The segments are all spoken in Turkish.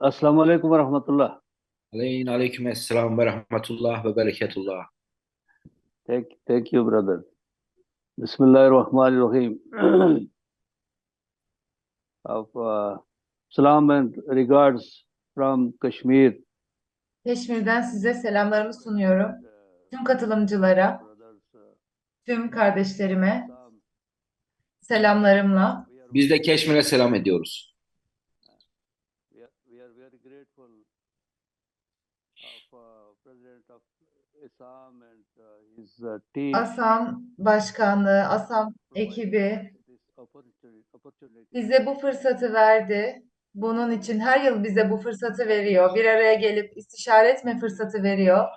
Assalamu alaikum wa rahmatullah. Aleyhin aleyküm esselam ve rahmetullah ve bereketullah. Thank, thank you, brother. Bismillahirrahmanirrahim. of uh, salam and regards from Kashmir. Keşmir'den size selamlarımı sunuyorum. Tüm katılımcılara, tüm kardeşlerime selamlarımla. Biz de Keşmir'e selam ediyoruz. We are, we are very grateful of uh, President of Assam and uh, his uh, team. ASAM Başkanlığı, ASAM ekibi bize bu fırsatı verdi. Bunun için her yıl bize bu fırsatı veriyor. Bir araya gelip istişare etme fırsatı veriyor.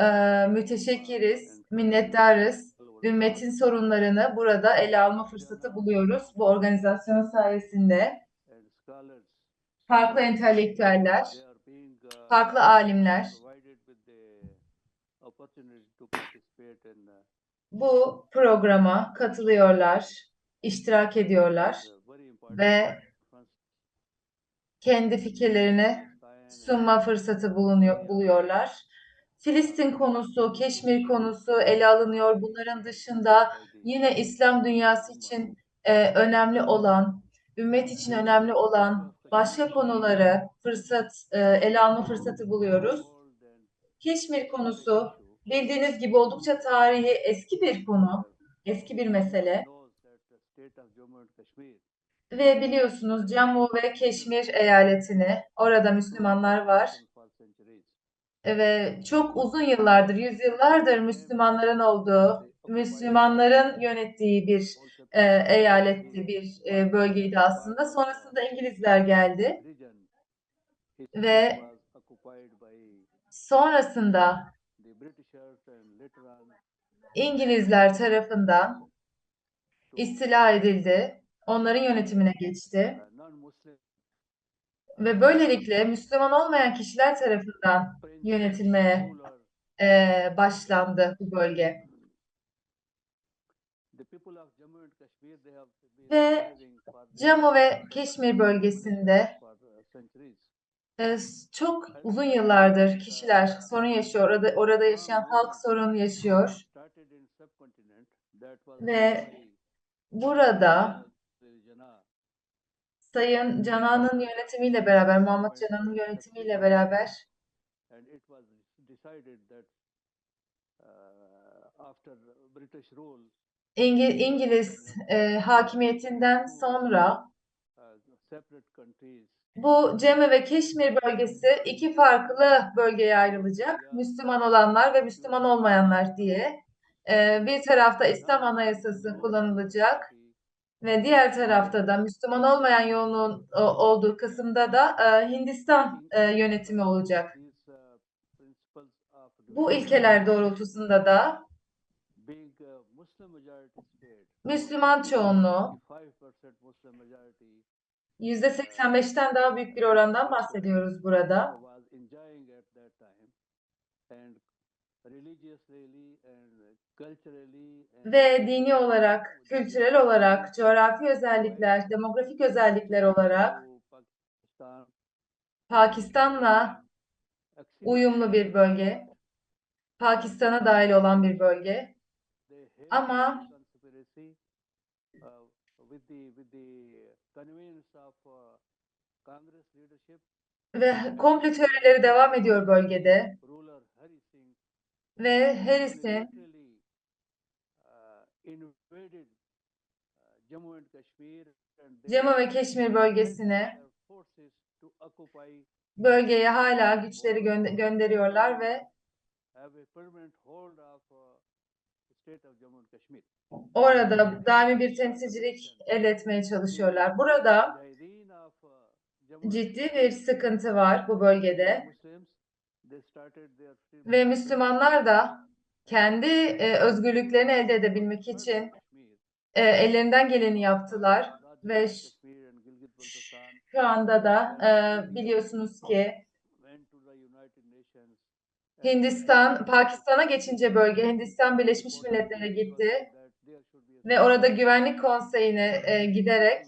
Ee, müteşekkiriz, minnettarız. Ümmetin sorunlarını burada ele alma fırsatı buluyoruz bu organizasyon sayesinde. Farklı entelektüeller, uh, farklı alimler bu programa katılıyorlar, iştirak ediyorlar ve kendi fikirlerini sunma fırsatı bulunuyor, buluyorlar. Filistin konusu, Keşmir konusu ele alınıyor. Bunların dışında yine İslam dünyası için e, önemli olan, ümmet için önemli olan başka konuları fırsat e, ele alma fırsatı buluyoruz. Keşmir konusu bildiğiniz gibi oldukça tarihi eski bir konu, eski bir mesele. Ve biliyorsunuz Cammu ve Keşmir eyaletini, orada Müslümanlar var. Ve çok uzun yıllardır, yüzyıllardır Müslümanların olduğu, Müslümanların yönettiği bir e, eyaletti, bir e, bölgeydi aslında. Sonrasında İngilizler geldi ve sonrasında İngilizler tarafından istila edildi, onların yönetimine geçti ve böylelikle Müslüman olmayan kişiler tarafından yönetilmeye e, başlandı bu bölge. Ve Cammu ve Keşmir bölgesinde for uh, centuries. e, çok uzun yıllardır kişiler sorun yaşıyor. Orada, orada yaşayan halk sorun yaşıyor. Ve burada. Sayın Canan'ın yönetimiyle beraber, Muhammed Canan'ın yönetimiyle beraber İngi- İngiliz e, hakimiyetinden sonra bu Cemme ve Keşmir bölgesi iki farklı bölgeye ayrılacak. Müslüman olanlar ve Müslüman olmayanlar diye. E, bir tarafta İslam Anayasası kullanılacak ve diğer tarafta da Müslüman olmayan yoğunluğun o- olduğu kısımda da e, Hindistan e, yönetimi olacak. Bu ilkeler doğrultusunda da Müslüman çoğunluğu 5% Muslim majority %85'ten daha büyük bir orandan bahsediyoruz burada. Ve dini olarak, kültürel olarak, coğrafi özellikler, demografik özellikler olarak Pakistan'la uyumlu bir bölge, Pakistan'a dahil olan bir bölge. Ama ve komplo teorileri devam ediyor bölgede. Ve Harris'in literally uh, uh, ve Keşmir bölgesine bölgeye hala güçleri gönde- gönderiyorlar ve orada daimi bir temsilcilik elde etmeye çalışıyorlar. Burada ciddi bir sıkıntı var bu bölgede. Ve Müslümanlar da kendi e, özgürlüklerini elde edebilmek için e, ellerinden geleni yaptılar. Ve şu anda da e, biliyorsunuz ki Hindistan, Pakistan'a geçince bölge Hindistan Birleşmiş Milletler'e gitti ve orada Güvenlik Konseyi'ne e, giderek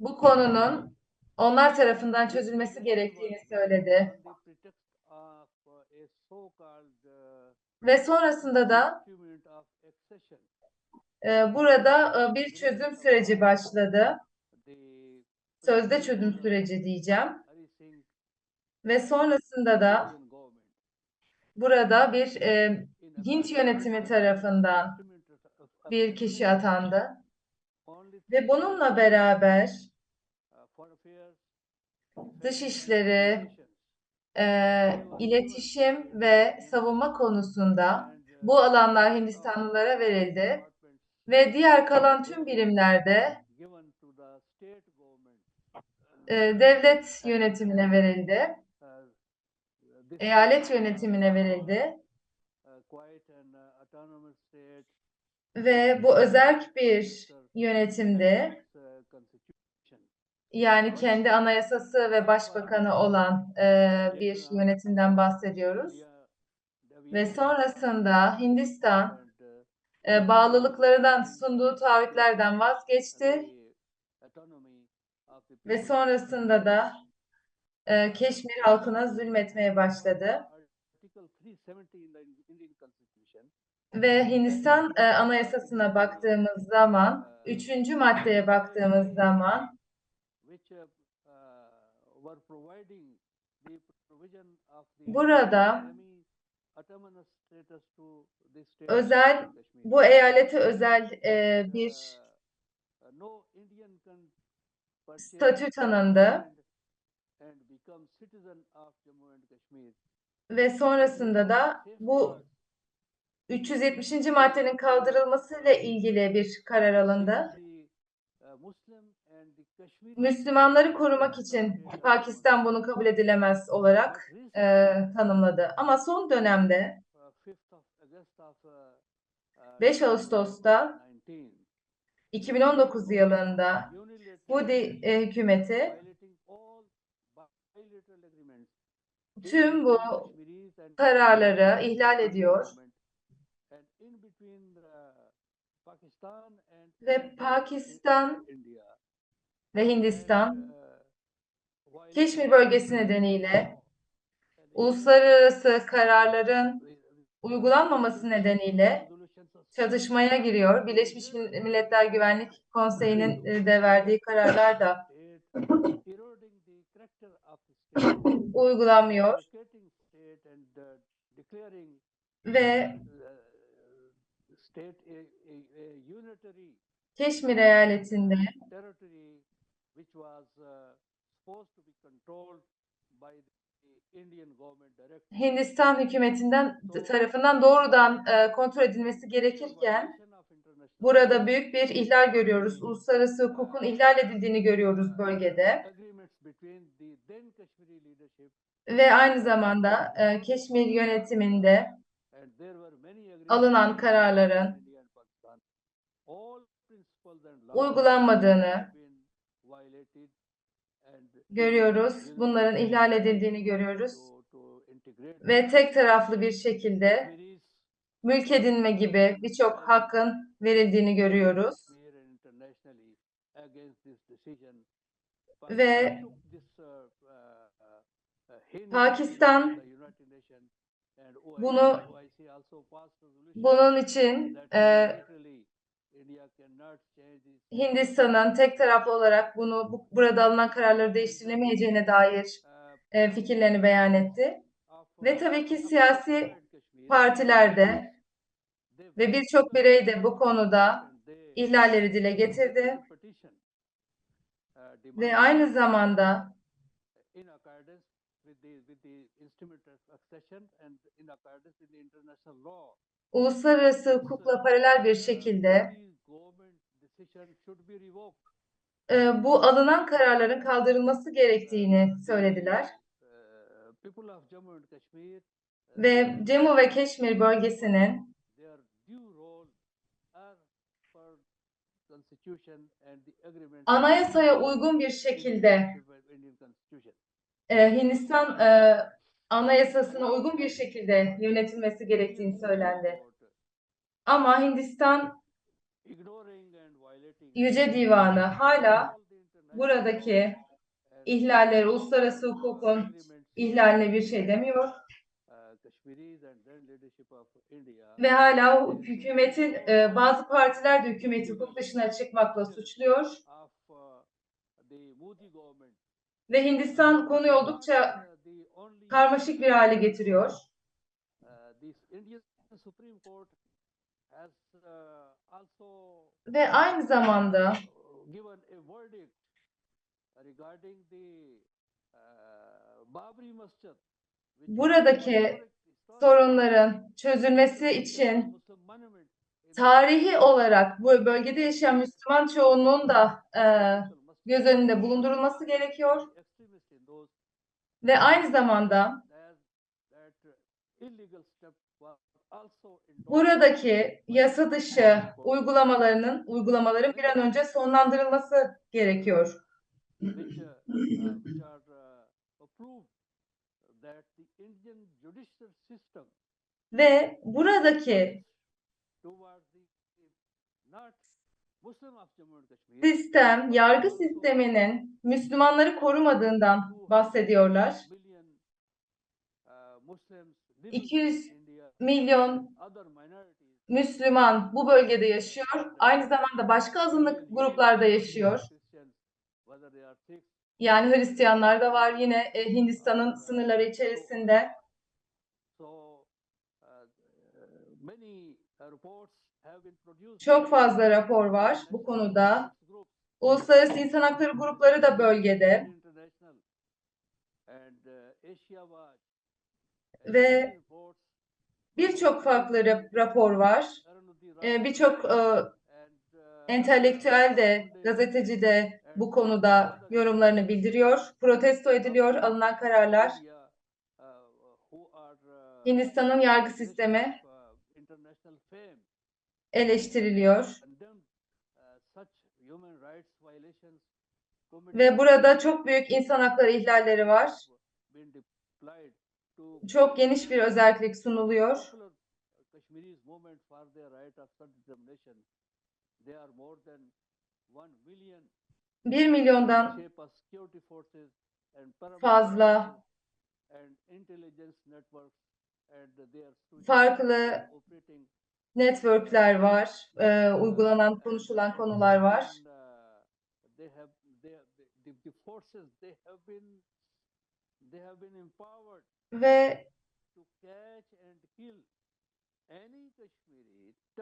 bu konunun onlar tarafından çözülmesi gerektiğini söyledi. Ve sonrasında da e, burada e, bir çözüm süreci başladı. Sözde çözüm süreci diyeceğim. Ve sonrasında da burada bir e, in Hint yönetimi tarafından bir kişi atandı. Ve bununla beraber uh, Dışişleri, e, iletişim ve savunma konusunda uh, bu alanlar Hindistanlılara verildi. Ve diğer kalan tüm birimlerde government. e, devlet yönetimine verildi. Eyalet yönetimine verildi. uh, Ve bu özerk bir constitution. Yani kendi anayasası ve başbakanı olan e, bir yönetimden bahsediyoruz. Ve sonrasında Hindistan e, bağlılıklarından sunduğu taahhütlerden vazgeçti ve sonrasında da e, Keşmir halkına zulmetmeye başladı. Article 370 in the Indian Constitution Ve Hindistan e, anayasasına baktığımız zaman, üçüncü maddeye baktığımız zaman Burada özel, bu eyalete özel e, bir statü tanındı ve sonrasında da bu 370. maddenin kaldırılmasıyla ilgili bir karar alındı. Müslümanları korumak için Pakistan bunu kabul edilemez olarak e, tanımladı. Ama son dönemde 5 Ağustos'ta 2019 yılında bu di- e, hükümeti tüm bu kararları ihlal ediyor ve Pakistan ve Hindistan Keşmir bölgesi nedeniyle uluslararası kararların uygulanmaması nedeniyle çatışmaya giriyor. Birleşmiş Milletler Güvenlik Konseyi'nin e, de verdiği kararlar da uygulanmıyor ve Keşmir eyaletinde territory which was uh, supposed to be controlled by the Indian government directly. Hindistan hükümetinden tarafından doğrudan e, kontrol edilmesi gerekirken burada büyük bir ihlal görüyoruz. Uluslararası hukukun ihlal edildiğini görüyoruz bölgede ve aynı zamanda e, Keşmir yönetiminde alınan kararların uygulanmadığını görüyoruz. Bunların ihlal edildiğini görüyoruz ve tek taraflı bir şekilde mülk edinme gibi birçok hakkın verildiğini görüyoruz. Ve Pakistan uh, uh, uh, Pakistan bunu- Bunun için e, Hindistan'ın tek taraflı olarak bunu bu, burada alınan kararları değiştirilemeyeceğine dair e, fikirlerini beyan etti. Ve tabii ki siyasi. Partilerde ve birçok birey de bu konuda ihlalleri dile getirdi ve aynı zamanda uluslararası hukukla paralel bir şekilde e, bu alınan kararların kaldırılması gerektiğini söylediler. Uh, uh, Ve Cemu ve Keşmir bölgesinin anayasaya uygun bir şekilde e, Hindistan e, anayasasına uygun bir şekilde yönetilmesi gerektiğini söylendi. Ama Hindistan Yüce Divanı hala buradaki ihlalleri, uluslararası hukukun ihlaline bir şey demiyor. Ve hala hükümetin e, bazı partiler de hükümeti hukuk dışına çıkmakla suçluyor. Ve Hindistan konuyu oldukça karmaşık bir hale getiriyor. Ve aynı zamanda the uh, Babri Masjid. which is Buradaki sorunların çözülmesi için tarihi olarak bu bölgede yaşayan Müslüman çoğunluğun da e, göz önünde bulundurulması gerekiyor ve aynı zamanda buradaki yasa dışı uygulamalarının uygulamaların bir an önce sonlandırılması gerekiyor. which, uh, uh, which are uh, approved that the Indian judicial system Ve buradaki towards the not Muslim of Jammu and Kashmir sistem, yargı sisteminin Müslümanları korumadığından bahsediyorlar. million uh, Muslims living 200 in India, Milyon Müslüman bu bölgede yaşıyor. Aynı zamanda başka azınlık gruplarda yaşıyor. Yani Hristiyanlar da var yine e, Hindistan'ın sınırları içerisinde. uh, uh, produced. Çok fazla rapor var bu konuda. Uluslararası insan hakları grupları da bölgede uh, Ve birçok farklı rap- rapor var. E, Birçok e, uh, entelektüel de, gazeteci de bu konuda yorumlarını bildiriyor. Protesto ediliyor alınan kararlar. Hindistan'ın yargı sistemi eleştiriliyor. Ve burada çok büyük insan hakları ihlalleri var. Çok geniş bir özellik sunuluyor. 1 million 1 milyondan fazla farklı networkler var. e, uygulanan, konuşulan konular var. Ve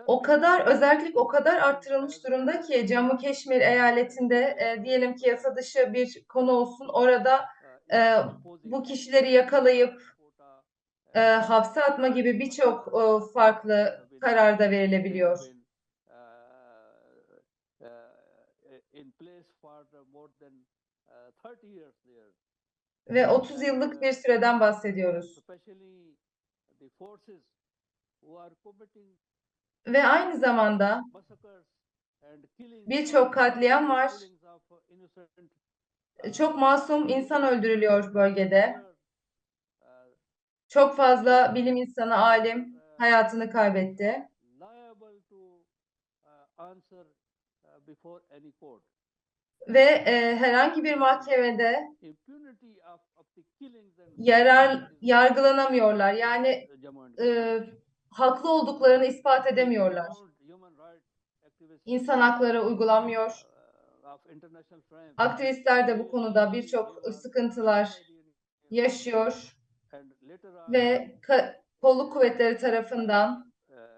o kadar özellik o kadar arttırılmış durumda ki Cammu Keşmir eyaletinde e, diyelim ki yasa dışı bir konu olsun orada e, bu kişileri yakalayıp e, hapse atma gibi birçok e, farklı karar da verilebiliyor. 30 years there. Ve 30 yıllık bir süreden bahsediyoruz. Ve aynı zamanda Birçok katliam var. uh, çok masum insan öldürülüyor bölgede. uh, Çok fazla bilim insanı, alim hayatını kaybetti. uh, uh. Ve e, herhangi bir mahkemede yarar yargılanamıyorlar. Yani e, haklı olduklarını ispat edemiyorlar. İnsan hakları uygulanmıyor. Aktivistler de bu konuda birçok sıkıntılar yaşıyor ve kolluk kuvvetleri tarafından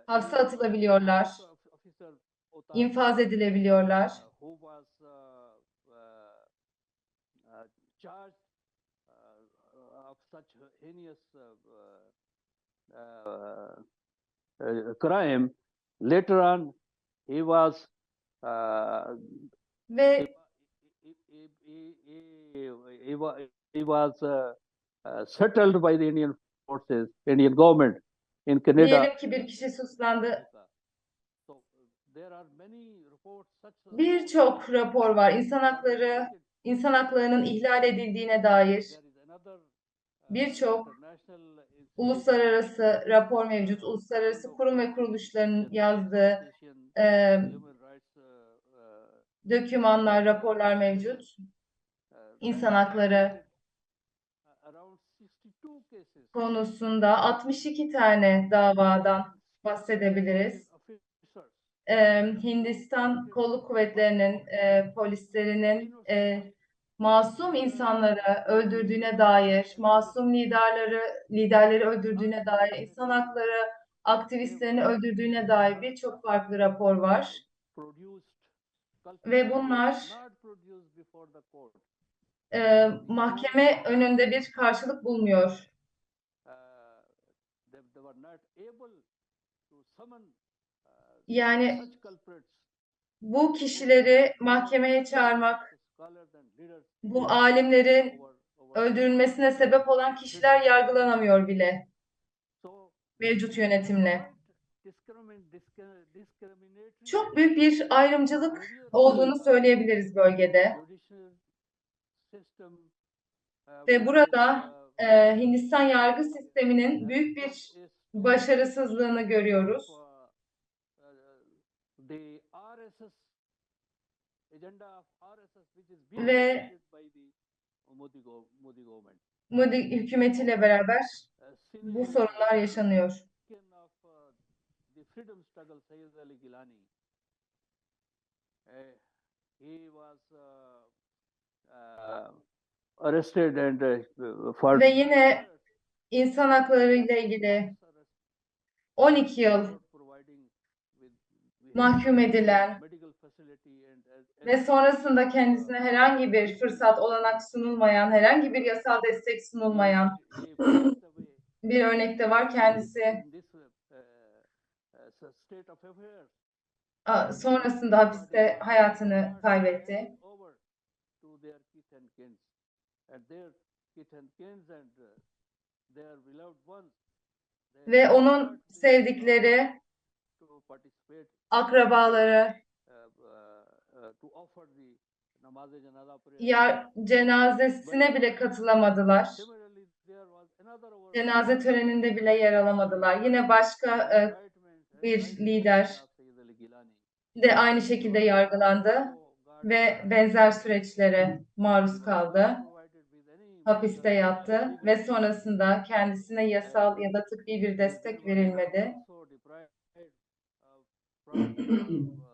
hapse atılabiliyorlar, infaz edilebiliyorlar. uh, crime. Later on, he was uh, Ve he, he, he, he, he, wa- he was uh, uh, settled by the Indian forces, Indian government in Canada. diyelim ki bir kişi such Birçok rapor var insan hakları, insan haklarının ihlal edildiğine dair. birçok Uluslararası rapor mevcut. Uluslararası kurum ve kuruluşların yazdığı e, dokümanlar, raporlar mevcut. insan hakları around 62 cases konusunda 62 tane davadan bahsedebiliriz. Ee, Hindistan kolluk kuvvetlerinin, e, polislerinin e, masum insanları öldürdüğüne dair, masum liderleri liderleri öldürdüğüne dair, insan hakları aktivistlerini öldürdüğüne dair birçok farklı rapor var. Ve bunlar e, mahkeme önünde bir karşılık bulmuyor. Yani bu kişileri mahkemeye çağırmak, bu alimlerin öldürülmesine sebep olan kişiler yargılanamıyor bile mevcut yönetimle. Çok büyük bir ayrımcılık olduğunu söyleyebiliriz bölgede. uh, Ve burada e, Hindistan yargı sisteminin büyük bir başarısızlığını görüyoruz. of, uh, uh, the RSS agenda of RSS which is being Ve- Modi, hükümetiyle beraber bu sorunlar yaşanıyor. Uh. Uh, uh, Ve yine İnsan hakları ile ilgili 12 yıl mahkum edilen ve sonrasında kendisine herhangi bir fırsat, olanak sunulmayan, herhangi bir yasal destek sunulmayan bir örnekte var. Kendisi sonrasında hapiste hayatını kaybetti. Ve onun sevdikleri, akrabaları ya cenazesine bile katılamadılar. Cenaze töreninde bile yer alamadılar. Yine başka e, bir lider de aynı şekilde yargılandı ve benzer süreçlere maruz kaldı. Hapiste yattı ve sonrasında kendisine yasal ya da tıbbi bir destek verilmedi.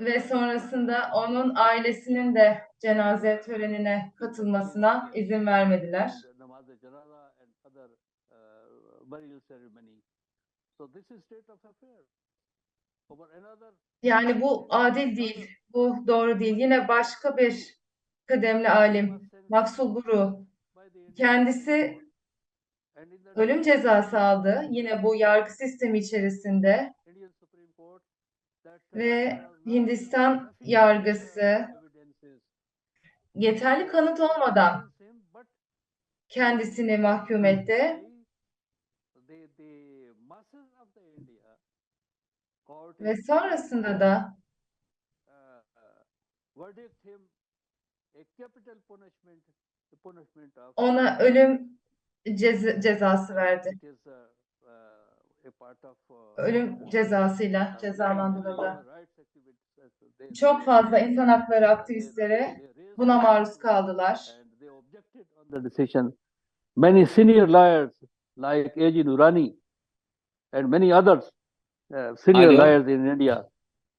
Ve sonrasında onun ailesinin de cenaze törenine katılmasına izin vermediler. Yani bu adil değil, bu doğru değil. Yine başka bir kıdemli alim, Maksul Guru, kendisi ölüm cezası aldı. Yine bu yargı sistemi içerisinde ve Hindistan yargısı yeterli kanıt olmadan kendisini mahkum etti ve sonrasında da ona ölüm cez- cezası verdi. Ölüm cezasıyla cezalandırıldı. Çok fazla insan hakları aktivistleri buna maruz kaldılar. Many senior lawyers like A.G. Nurani and many others, uh, senior lawyers in India,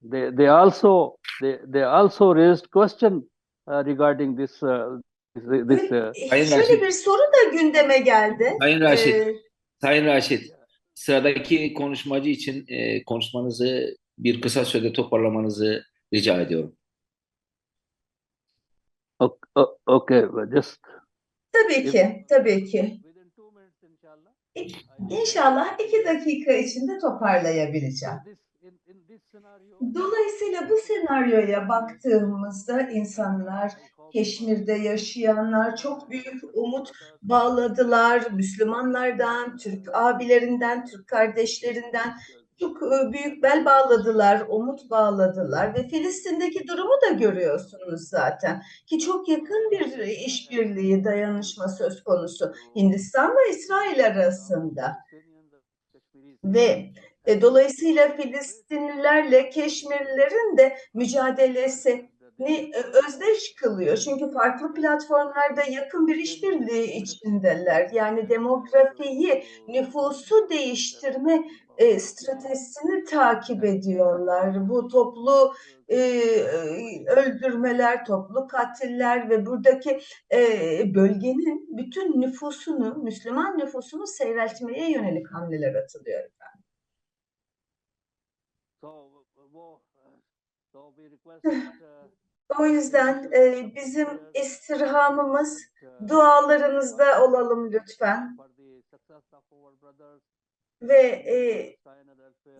they, they also they, they also raised question uh, regarding this uh, this, this uh, Sayın Raşit. Şöyle bir soru da gündeme geldi. Sayın Raşit, Ee, Sayın Raşit, sıradaki konuşmacı için e, konuşmanızı bir kısa sürede toparlamanızı rica ediyorum. okay, just tabii ki, tabii ki. İnşallah iki dakika içinde toparlayabileceğim. Dolayısıyla bu senaryoya baktığımızda insanlar, Keşmir'de yaşayanlar çok büyük umut bağladılar. Müslümanlardan, Türk abilerinden, Türk kardeşlerinden çok e, büyük bel bağladılar, umut bağladılar ve Filistin'deki durumu da görüyorsunuz zaten ki çok yakın bir işbirliği, dayanışma söz konusu Hindistan'la İsrail arasında ve e, dolayısıyla Filistinlilerle Keşmirlilerin de mücadelesi e, özdeş kılıyor. Çünkü farklı platformlarda yakın bir işbirliği içindeler. Yani demografiyi, nüfusu değiştirme e, stratejisini takip ediyorlar. Bu toplu e, öldürmeler, toplu katiller ve buradaki e, bölgenin bütün nüfusunu, Müslüman nüfusunu seyreltmeye yönelik hamleler atılıyor. So, wo, so we request uh, O yüzden e, bizim istirhamımız dualarınızda olalım lütfen ve e.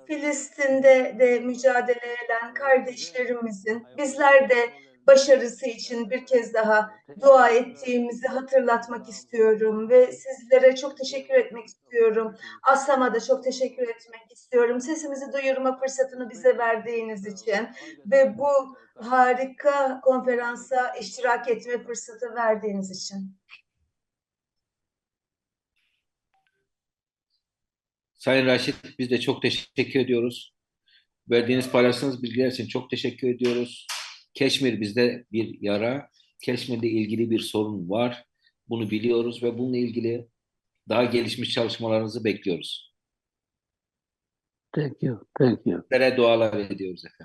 Filistin'de de mücadele eden kardeşlerimizin bizler de başarısı için bir kez daha dua ettiğimizi hatırlatmak istiyorum ve sizlere çok teşekkür etmek istiyorum. Aslam'a da çok teşekkür etmek istiyorum. Sesimizi duyurma fırsatını bize verdiğiniz için ve bu harika konferansa iştirak etme fırsatı verdiğiniz için. Sayın Raşit biz de çok teşekkür ediyoruz. Verdiğiniz paylaştığınız bilgiler için çok teşekkür ediyoruz. Keşmir bizde bir yara. Keşmir'de ilgili bir sorun var. Bunu biliyoruz ve bununla ilgili daha gelişmiş çalışmalarınızı bekliyoruz. Thank you, thank you. Sizlere dualar ediyoruz efendim.